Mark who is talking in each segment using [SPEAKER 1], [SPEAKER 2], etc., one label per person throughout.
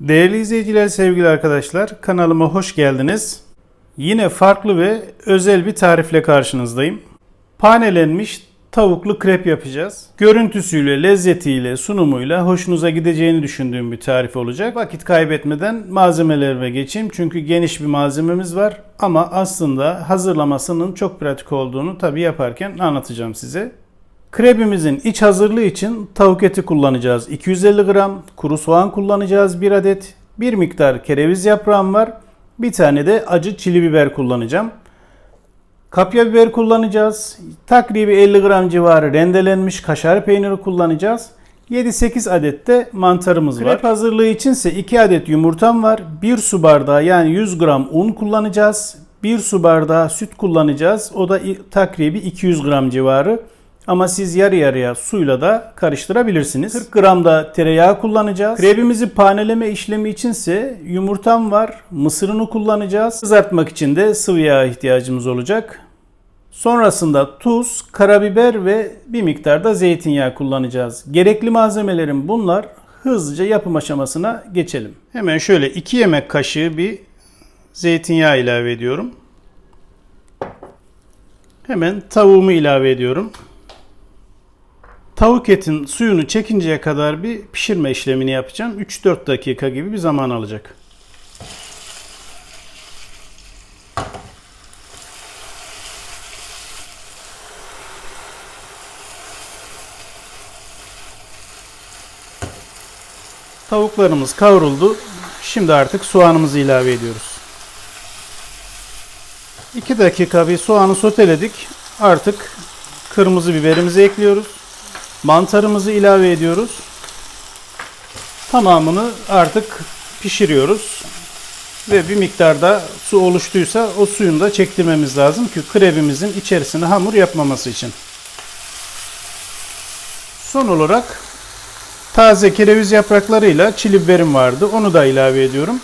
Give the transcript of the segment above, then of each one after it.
[SPEAKER 1] Değerli izleyiciler, sevgili arkadaşlar, kanalıma hoş geldiniz. Yine farklı ve özel bir tarifle karşınızdayım. Panelenmiş tavuklu krep yapacağız. Görüntüsüyle, lezzetiyle, sunumuyla hoşunuza gideceğini düşündüğüm bir tarif olacak. Vakit kaybetmeden malzemelerime geçeyim. Çünkü geniş bir malzememiz var. Ama aslında hazırlamasının çok pratik olduğunu tabii yaparken anlatacağım size. Krebimizin iç hazırlığı için tavuk eti kullanacağız. 250 gram kuru soğan kullanacağız 1 adet. Bir miktar kereviz yaprağım var. Bir tane de acı çili biber kullanacağım. Kapya biber kullanacağız. Takribi 50 gram civarı rendelenmiş kaşar peyniri kullanacağız. 7-8 adet de mantarımız var. Krep hazırlığı içinse 2 adet yumurtam var. 1 su bardağı yani 100 gram un kullanacağız. 1 su bardağı süt kullanacağız. O da takribi 200 gram civarı. Ama siz yarı yarıya suyla da karıştırabilirsiniz. 40 gram da tereyağı kullanacağız. Krebimizi paneleme işlemi içinse yumurtam var. Mısırını kullanacağız. Kızartmak için de sıvı yağ ihtiyacımız olacak. Sonrasında tuz, karabiber ve bir miktar da zeytinyağı kullanacağız. Gerekli malzemelerim bunlar. Hızlıca yapım aşamasına geçelim. Hemen şöyle 2 yemek kaşığı bir zeytinyağı ilave ediyorum. Hemen tavuğumu ilave ediyorum. Tavuk etin suyunu çekinceye kadar bir pişirme işlemini yapacağım. 3-4 dakika gibi bir zaman alacak. Tavuklarımız kavruldu. Şimdi artık soğanımızı ilave ediyoruz. 2 dakika bir soğanı soteledik. Artık kırmızı biberimizi ekliyoruz. Mantarımızı ilave ediyoruz. Tamamını artık pişiriyoruz. Ve bir miktarda su oluştuysa o suyunu da çektirmemiz lazım ki krebimizin içerisine hamur yapmaması için. Son olarak taze kereviz yapraklarıyla çili biberim vardı. Onu da ilave ediyorum.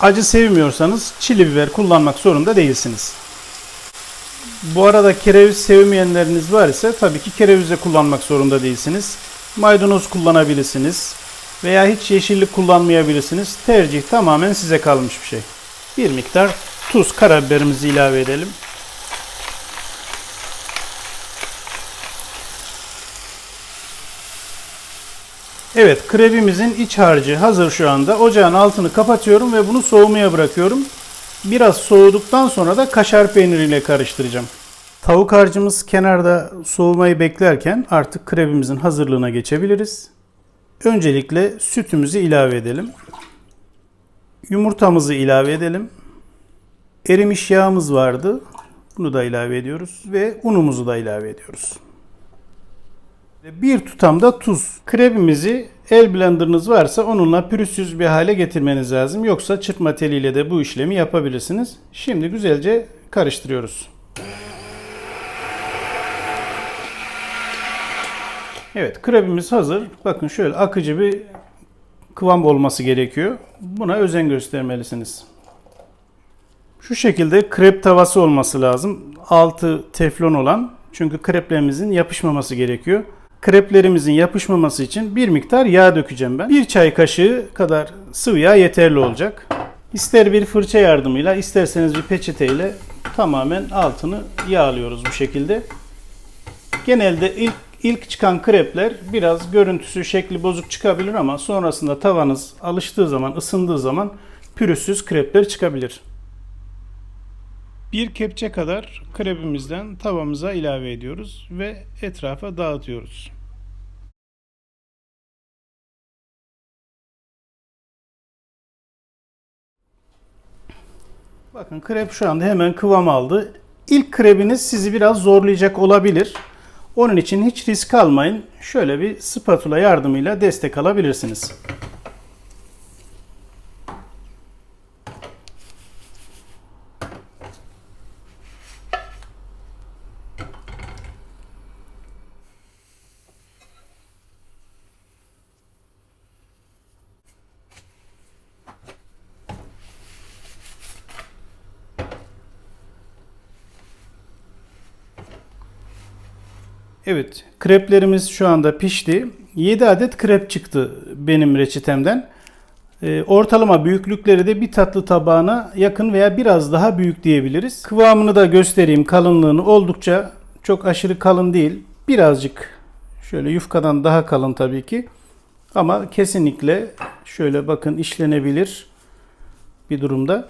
[SPEAKER 1] Acı sevmiyorsanız çili biber kullanmak zorunda değilsiniz. Bu arada kereviz sevmeyenleriniz var ise tabii ki kereviz kullanmak zorunda değilsiniz. Maydanoz kullanabilirsiniz veya hiç yeşillik kullanmayabilirsiniz. Tercih tamamen size kalmış bir şey. Bir miktar tuz, karabiberimizi ilave edelim. Evet, krebimizin iç harcı hazır şu anda. Ocağın altını kapatıyorum ve bunu soğumaya bırakıyorum. Biraz soğuduktan sonra da kaşar peyniriyle karıştıracağım. Tavuk harcımız kenarda soğumayı beklerken artık krebimizin hazırlığına geçebiliriz. Öncelikle sütümüzü ilave edelim. Yumurtamızı ilave edelim. Erimiş yağımız vardı. Bunu da ilave ediyoruz ve unumuzu da ilave ediyoruz. Bir tutam da tuz. Krebimizi el blenderınız varsa onunla pürüzsüz bir hale getirmeniz lazım. Yoksa çırpma teliyle de bu işlemi yapabilirsiniz. Şimdi güzelce karıştırıyoruz. Evet krebimiz hazır. Bakın şöyle akıcı bir kıvam olması gerekiyor. Buna özen göstermelisiniz. Şu şekilde krep tavası olması lazım. Altı teflon olan. Çünkü kreplerimizin yapışmaması gerekiyor. Kreplerimizin yapışmaması için bir miktar yağ dökeceğim ben. Bir çay kaşığı kadar sıvı yağ yeterli olacak. İster bir fırça yardımıyla isterseniz bir peçeteyle tamamen altını yağlıyoruz bu şekilde. Genelde ilk ilk çıkan krepler biraz görüntüsü şekli bozuk çıkabilir ama sonrasında tavanız alıştığı zaman ısındığı zaman pürüzsüz krepler çıkabilir. Bir kepçe kadar krepimizden tavamıza ilave ediyoruz ve etrafa dağıtıyoruz. Bakın krep şu anda hemen kıvam aldı. İlk krebiniz sizi biraz zorlayacak olabilir. Onun için hiç risk almayın. Şöyle bir spatula yardımıyla destek alabilirsiniz. Evet, kreplerimiz şu anda pişti. 7 adet krep çıktı benim reçetemden. E, ortalama büyüklükleri de bir tatlı tabağına yakın veya biraz daha büyük diyebiliriz. Kıvamını da göstereyim kalınlığını oldukça çok aşırı kalın değil. Birazcık şöyle yufkadan daha kalın tabii ki. Ama kesinlikle şöyle bakın işlenebilir bir durumda.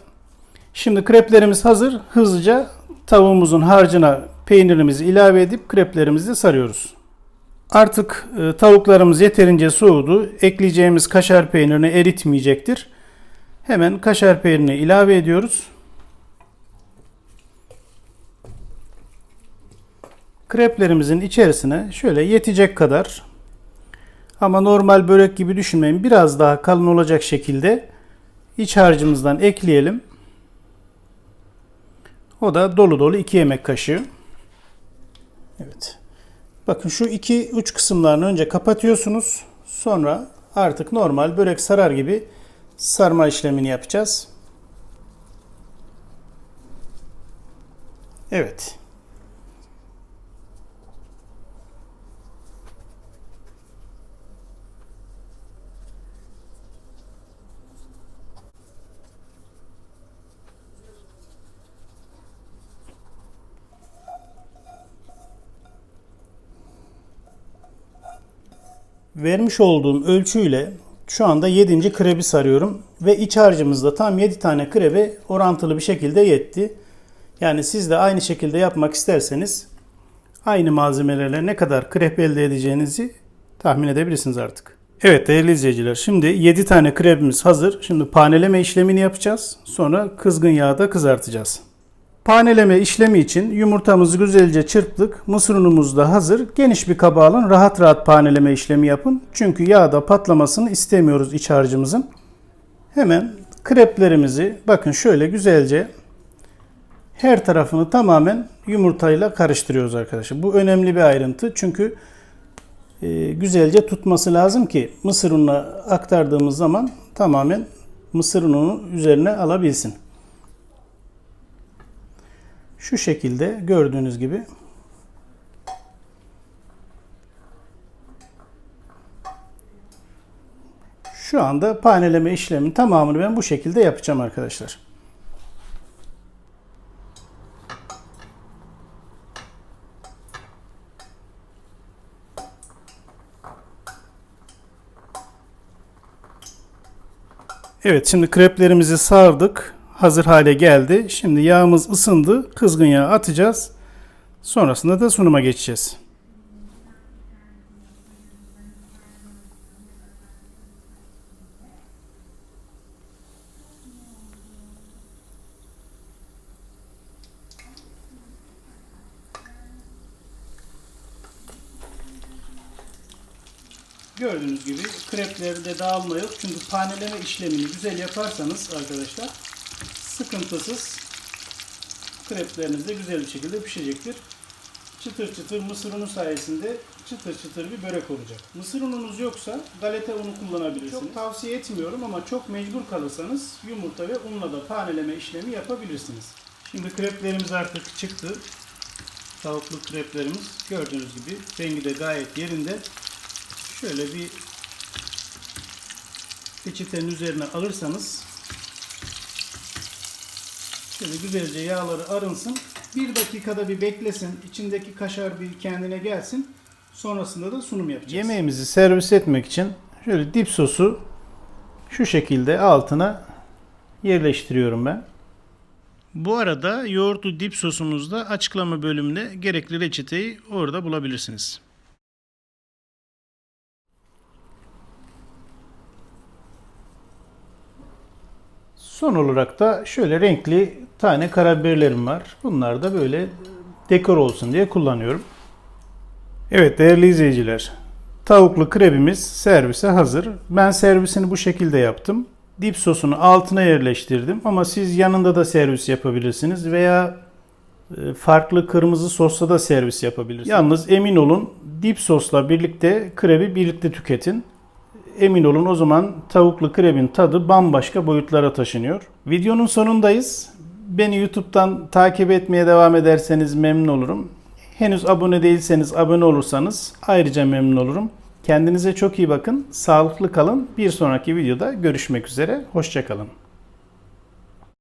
[SPEAKER 1] Şimdi kreplerimiz hazır. Hızlıca tavuğumuzun harcına peynirimizi ilave edip kreplerimizi sarıyoruz. Artık e, tavuklarımız yeterince soğudu. Ekleyeceğimiz kaşar peynirini eritmeyecektir. Hemen kaşar peynirini ilave ediyoruz. Kreplerimizin içerisine şöyle yetecek kadar ama normal börek gibi düşünmeyin. Biraz daha kalın olacak şekilde iç harcımızdan ekleyelim. O da dolu dolu 2 yemek kaşığı. Evet. Bakın şu iki uç kısımlarını önce kapatıyorsunuz. Sonra artık normal börek sarar gibi sarma işlemini yapacağız. Evet. Vermiş olduğum ölçüyle şu anda 7. krebi sarıyorum ve iç harcımızda tam 7 tane krebe orantılı bir şekilde yetti. Yani siz de aynı şekilde yapmak isterseniz aynı malzemelerle ne kadar krep elde edeceğinizi tahmin edebilirsiniz artık. Evet değerli izleyiciler şimdi 7 tane krebimiz hazır. Şimdi paneleme işlemini yapacağız. Sonra kızgın yağda kızartacağız. Paneleme işlemi için yumurtamızı güzelce çırptık. Mısır unumuz da hazır. Geniş bir kaba alın. Rahat rahat paneleme işlemi yapın. Çünkü yağda patlamasını istemiyoruz iç harcımızın. Hemen kreplerimizi bakın şöyle güzelce her tarafını tamamen yumurtayla karıştırıyoruz arkadaşlar. Bu önemli bir ayrıntı. Çünkü e, güzelce tutması lazım ki mısır ununa aktardığımız zaman tamamen mısır ununu üzerine alabilsin. Şu şekilde gördüğünüz gibi Şu anda paneleme işleminin tamamını ben bu şekilde yapacağım arkadaşlar. Evet şimdi kreplerimizi sardık hazır hale geldi. Şimdi yağımız ısındı. Kızgın yağ atacağız. Sonrasında da sunuma geçeceğiz. Gördüğünüz gibi kreplerde dağılma yok. Çünkü paneleme işlemini güzel yaparsanız arkadaşlar sıkıntısız krepleriniz de güzel bir şekilde pişecektir. Çıtır çıtır mısır unu sayesinde çıtır çıtır bir börek olacak. Mısır ununuz yoksa galeta unu kullanabilirsiniz. Çok tavsiye etmiyorum ama çok mecbur kalırsanız yumurta ve unla da paneleme işlemi yapabilirsiniz. Şimdi kreplerimiz artık çıktı. Tavuklu kreplerimiz gördüğünüz gibi rengi de gayet yerinde. Şöyle bir peçetenin üzerine alırsanız Şöyle güzelce yağları arınsın. Bir dakikada bir beklesin. İçindeki kaşar bir kendine gelsin. Sonrasında da sunum yapacağız. Yemeğimizi servis etmek için şöyle dip sosu şu şekilde altına yerleştiriyorum ben. Bu arada yoğurtlu dip sosumuzda açıklama bölümünde gerekli reçeteyi orada bulabilirsiniz. Son olarak da şöyle renkli tane karabiberlerim var. Bunlar da böyle dekor olsun diye kullanıyorum. Evet değerli izleyiciler. Tavuklu krebimiz servise hazır. Ben servisini bu şekilde yaptım. Dip sosunu altına yerleştirdim ama siz yanında da servis yapabilirsiniz veya e, farklı kırmızı sosla da servis yapabilirsiniz. Yalnız emin olun dip sosla birlikte krebi birlikte tüketin emin olun o zaman tavuklu krebin tadı bambaşka boyutlara taşınıyor. Videonun sonundayız. Beni YouTube'dan takip etmeye devam ederseniz memnun olurum. Henüz abone değilseniz abone olursanız ayrıca memnun olurum. Kendinize çok iyi bakın. Sağlıklı kalın. Bir sonraki videoda görüşmek üzere. Hoşçakalın.